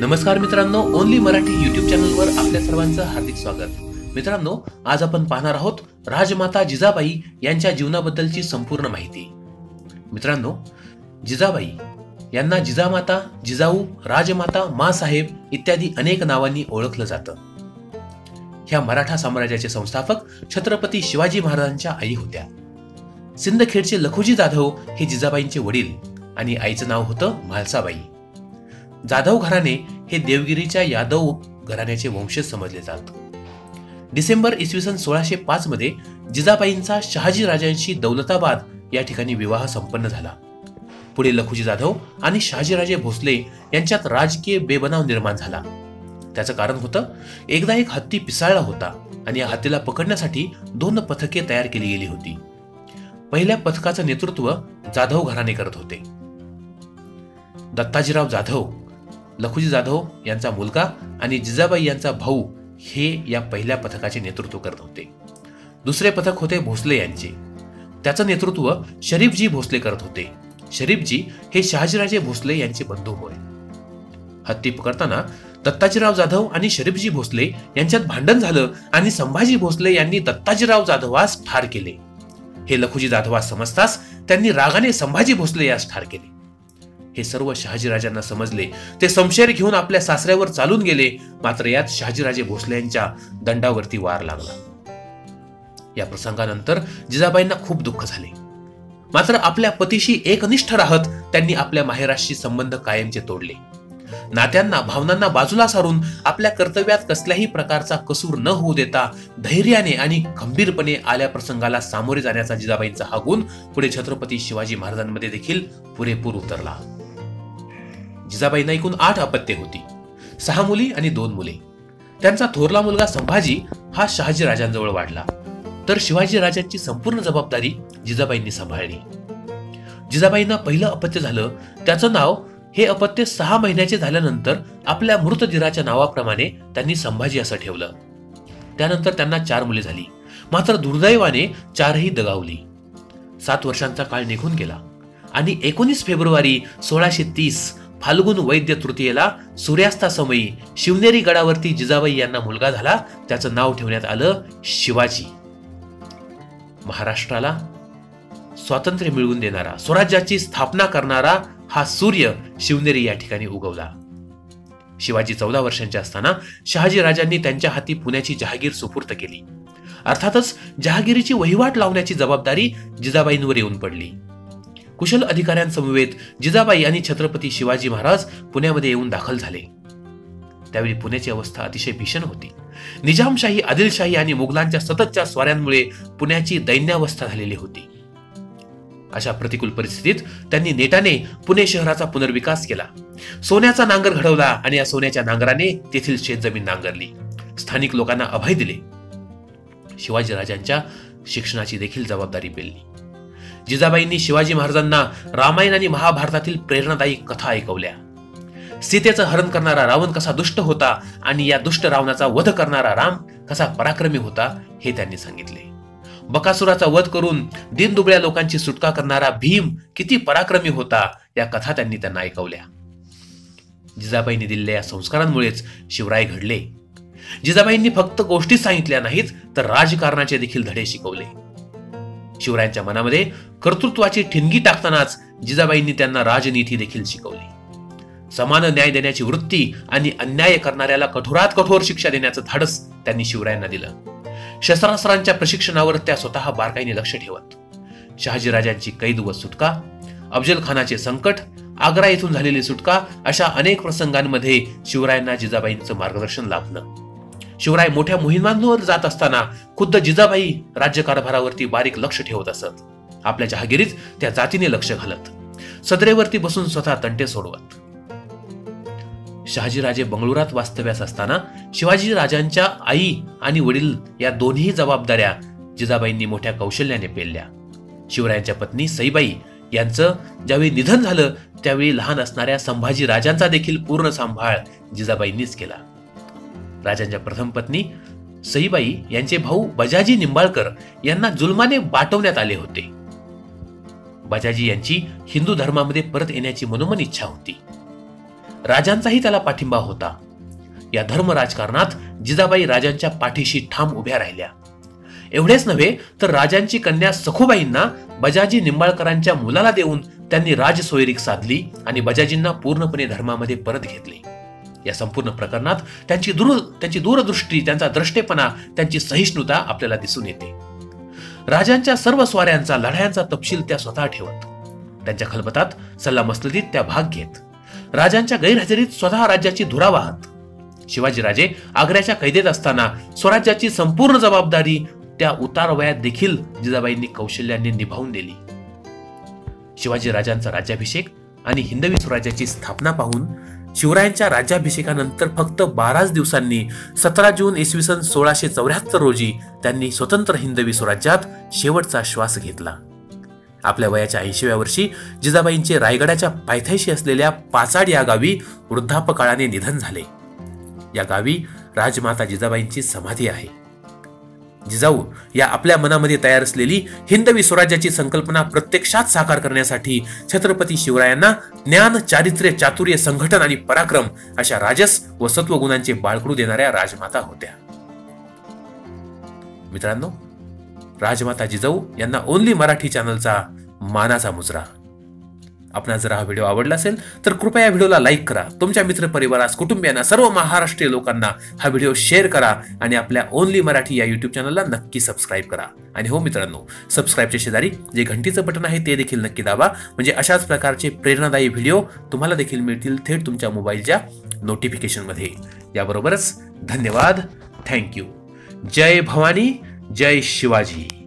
नमस्कार मित्रांनो only Marathi YouTube चॅनलवर आपल्या सर्वांचं हार्दिक स्वागत. मित्रांनो आज आपण पाहणार आहोत राजमाता जिजाबाई यांच्या जीवनाबद्दलची संपूर्ण माहिती. मित्रांनो जिजाबाई यांना जिजामाता जिजाऊ राजमाता मासाहेब इत्यादी अनेक नावांनी ओळखलं जातं. ह्या मराठा साम्राज्याचे संस्थापक छत्रपती शिवाजी महाराजांच्या आई होत्या. सिंदखेडचे लखुजी जाधव हे जिजाबाईंचे वडील आणि आईचं नाव होतं म्हालसाबाई जाधव घराणे हे देवगिरीच्या यादव घराण्याचे वंशज समजले जात. डिसेंबर इसवी सन सोळाशे पाच मध्ये जिजाबाईंचा शहाजी राजांशी दौलताबाद या ठिकाणी विवाह संपन्न झाला. पुढे लखुजी जाधव आणि शहाजीराजे भोसले यांच्यात राजकीय बेबनाव निर्माण झाला. त्याचं कारण होतं एकदा एक हत्ती पिसाळला होता आणि या हत्तीला पकडण्यासाठी दोन पथके तयार केली गेली होती. पहिल्या पथकाचं नेतृत्व जाधव घराणे करत होते. दत्ताजीराव जाधव लखुजी जाधव यांचा मुलगा आणि जिजाबाई यांचा भाऊ हे या पहिल्या पथकाचे नेतृत्व करत होते. दुसरे पथक होते भोसले यांचे. त्याचं नेतृत्व शरीफजी भोसले करत होते. शरीफजी हे शहाजीराजे भोसले यांचे बंधू होय. हत्ती पकडताना दत्ताजीराव जाधव आणि शरीफजी भोसले यांच्यात भांडण झालं आणि संभाजी भोसले यांनी दत्ताजीराव जाधवास ठार केले. हे लखुजी जाधवास समजताच त्यांनी रागाने संभाजी भोसले यास ठार केले. हे सर्व शहाजीराजांना समजले. ते समशेर घेऊन आपल्या सासऱ्यावर चालून गेले. मात्र यात शहाजीराजे भोसले यांच्या दंडावरती वार लागला. या प्रसंगानंतर जिजाबाईंना खूप दुःख झाले. मात्र आपल्या पतीशी एकनिष्ठ राहत त्यांनी आपल्या माहेराशी संबंध कायमचे तोडले. नात्यांना भावनांना बाजूला सारून आपल्या कर्तव्यात कसल्याही प्रकारचा कसूर न होऊ देता धैर्याने आणि खंबीरपणे आल्या प्रसंगाला सामोरे जाण्याचा जिजाबाईंचा हा गुण पुढे छत्रपती शिवाजी महाराजांमध्ये देखील पुरेपूर उतरला. जिजाबाईंना एकूण आठ अपत्ये होती. सहा मुली आणि दोन मुले. त्यांचा थोरला मुलगा संभाजी हा शहाजी राजांजवळ वाढला. तर शिवाजी राजांची संपूर्ण जबाबदारी जिजाबाईंनी सांभाळली. जिजाबाईंना पहिलं अपत्य झालं त्याचं नाव हे अपत्य सहा महिन्याचे झाल्यानंतर आपल्या मृतदिराच्या नावाप्रमाणे त्यांनी संभाजी असं ठेवलं. त्यानंतर त्यांना चार मुले झाली. मात्र दुर्दैवाने चारही दगावली. सात वर्षांचा काळ निघून गेला आणि एकोणीस फेब्रुवारी सोळाशे तीस फाल्गुन वैद्य तृतीयेला सूर्यास्तासमयी शिवनेरी गडावरती जिजाबाई यांना मुलगा झाला. त्याचं नाव ठेवण्यात आलं शिवाजी. महाराष्ट्राला स्वातंत्र्य मिळवून देणारा स्वराज्याची स्थापना करणारा हा सूर्य शिवनेरी या ठिकाणी उगवला. शिवाजी चौदा वर्षांचे असताना शहाजी राजांनी त्यांच्या हाती पुण्याची जहागीर सुपूर्त केली. अर्थातच जहागिरीची वहिवाट लावण्याची जबाबदारी जिजाबाईंवर येऊन पडली. कुशल अधिकाऱ्यांसमवेत जिजाबाई आणि छत्रपती शिवाजी महाराज पुण्यामध्ये येऊन दाखल झाले. त्यावेळी पुण्याची अवस्था अतिशय भीषण होती. निजामशाही आदिलशाही आणि मुघलांच्या सततच्या स्वाऱ्यांमुळे पुण्याची दैन्यावस्था झालेली होती. अशा प्रतिकूल परिस्थितीत त्यांनी नेटाने पुणे शहराचा पुनर्विकास केला. सोन्याचा नांगर घडवला आणि या सोन्याच्या नांगराने तेथील शेतजमीन नांगरली. स्थानिक लोकांना अभय दिले. शिवाजी राजांच्या शिक्षणाची देखील जबाबदारी पेलली. जिजाबाईंनी शिवाजी महाराजांना रामायण आणि महाभारतातील प्रेरणादायी कथा ऐकवल्या. सीतेचं हरण करणारा रावण कसा दुष्ट होता आणि या दुष्ट रावणाचा वध करणारा राम कसा पराक्रमी होता हे त्यांनी सांगितले. बकासुराचा वध करून दिनदुबळ्या लोकांची सुटका करणारा भीम किती पराक्रमी होता या कथा त्यांनी त्यांना ऐकवल्या. जिजाबाईंनी दिलेल्या या संस्कारांमुळेच शिवराय घडले. जिजाबाईंनी फक्त गोष्टी सांगितल्या नाहीत तर राजकारणाचे देखील धडे शिकवले. शिवरायांच्या मनामध्ये कर्तृत्वाची ठिणगी टाकतानाच जिजाबाईंनी त्यांना राजनीती देखील शिकवली. समान न्याय देण्याची वृत्ती आणि अन्याय करणाऱ्याला कठोरात कठोर शिक्षा देण्याचं धाडस त्यांनी शिवरायांना दिलं. शस्त्रास्त्रांच्या प्रशिक्षणावर त्या स्वतः बारकाईने लक्ष ठेवत. शहाजीराजांची कैद व सुटका अफजल खानाचे संकट आग्रा येथून झालेली सुटका अशा अनेक प्रसंगांमध्ये शिवरायांना जिजाबाईंचं मार्गदर्शन लाभलं. शिवराय मोठ्या मोहिमांवर जात असताना खुद्द जिजाबाई राज्यकारभारावरती बारीक लक्ष ठेवत असत. आपल्या जहागिरीत त्या जातीने लक्ष घालत. सदरेवरती बसून स्वतः तंटे सोडवत. शहाजीराजे बंगळुरात वास्तव्यास असताना शिवाजी राजांच्या आई आणि वडील या दोन्ही जबाबदाऱ्या जिजाबाईंनी मोठ्या कौशल्याने पेलल्या. शिवरायांच्या पत्नी सईबाई यांचं ज्यावेळी निधन झालं त्यावेळी लहान असणाऱ्या संभाजी राजांचा देखील पूर्ण सांभाळ जिजाबाईंनीच केला. राजांच्या प्रथम पत्नी सईबाई यांचे भाऊ बजाजी निंबाळकर यांना जुलमाने बाटवण्यात आले होते. बजाजी यांची हिंदू धर्मामध्ये परत येण्याची मनोमन इच्छा होती. राजांचाही त्याला पाठिंबा होता. या धर्म राजकारणात जिजाबाई राजांच्या पाठीशी ठाम उभ्या राहिल्या. एवढेच नव्हे तर राजांची कन्या सखुबाईंना बजाजी निंबाळकरांच्या मुलाला देऊन त्यांनी राजसोयरीक साधली आणि बजाजींना पूर्णपणे धर्मामध्ये परत घेतले. या संपूर्ण प्रकरणात त्यांची दूर त्यांची दूरदृष्टी त्यांचा द्रष्टेपणा त्यांची सहिष्णुता आपल्याला दिसून येते. राजांच्या सर्व स्वाऱ्यांचा लढायांचा तपशील त्या स्वतः ठेवत. त्यांच्या खलबतात सल्ला मसलतीत त्या भाग घेत. राजांच्या गैरहजेरीत स्वतः राज्याची धुरा वाहत शिवाजीराजे आग्र्याच्या कैदेत असताना स्वराज्याची संपूर्ण जबाबदारी त्या उतार वयात देखील जिजाबाईंनी कौशल्याने निभावून दिली शिवाजी राजांचा राज्याभिषेक आणि हिंदवी स्वराज्याची स्थापना पाहून शिवरायांच्या राज्याभिषेकानंतर फक्त बाराच दिवसांनी सतरा जून इसवी सन सोळाशे चौऱ्याहत्तर रोजी त्यांनी स्वतंत्र हिंदवी स्वराज्यात शेवटचा श्वास घेतला. आपल्या वयाच्या ऐंशीव्या वर्षी जिजाबाईंचे रायगडाच्या पायथ्याशी असलेल्या पाचाड या गावी वृद्धापकाळाने निधन झाले. या गावी राजमाता जिजाबाईंची समाधी आहे. जिजाऊ या आपल्या मनामध्ये तयार असलेली हिंदवी स्वराज्याची संकल्पना प्रत्यक्षात साकार करण्यासाठी छत्रपती शिवरायांना ज्ञान चारित्र्य चातुर्य संघटन आणि पराक्रम अशा राजस व सत्वगुणांचे बाळकडू देणाऱ्या राजमाता होत्या. मित्रांनो राजमाता जिजाऊ यांना ओनली मराठी चॅनलचा मानाचा मुजरा. आपणा जर हा व्हिडिओ आवडला असेल तर कृपया या व्हिडिओला लाईक करा. तुमच्या मित्रपरिवारास कुटुंबियांना सर्व महाराष्ट्रीय लोकांना हा व्हिडिओ शेअर करा आणि आपल्या ओनली मराठी या युट्यूब चॅनलला नक्की सबस्क्राईब करा. आणि हो मित्रांनो सबस्क्राईबच्या शेजारी जे घंटीचं बटन आहे ते देखील नक्की दाबा. म्हणजे अशाच प्रकारचे प्रेरणादायी व्हिडिओ तुम्हाला देखील मिळतील थेट तुमच्या मोबाईलच्या नोटिफिकेशनमध्ये याबरोबरच धन्यवाद. थँक्यू जय भवानी जय शिवाजी.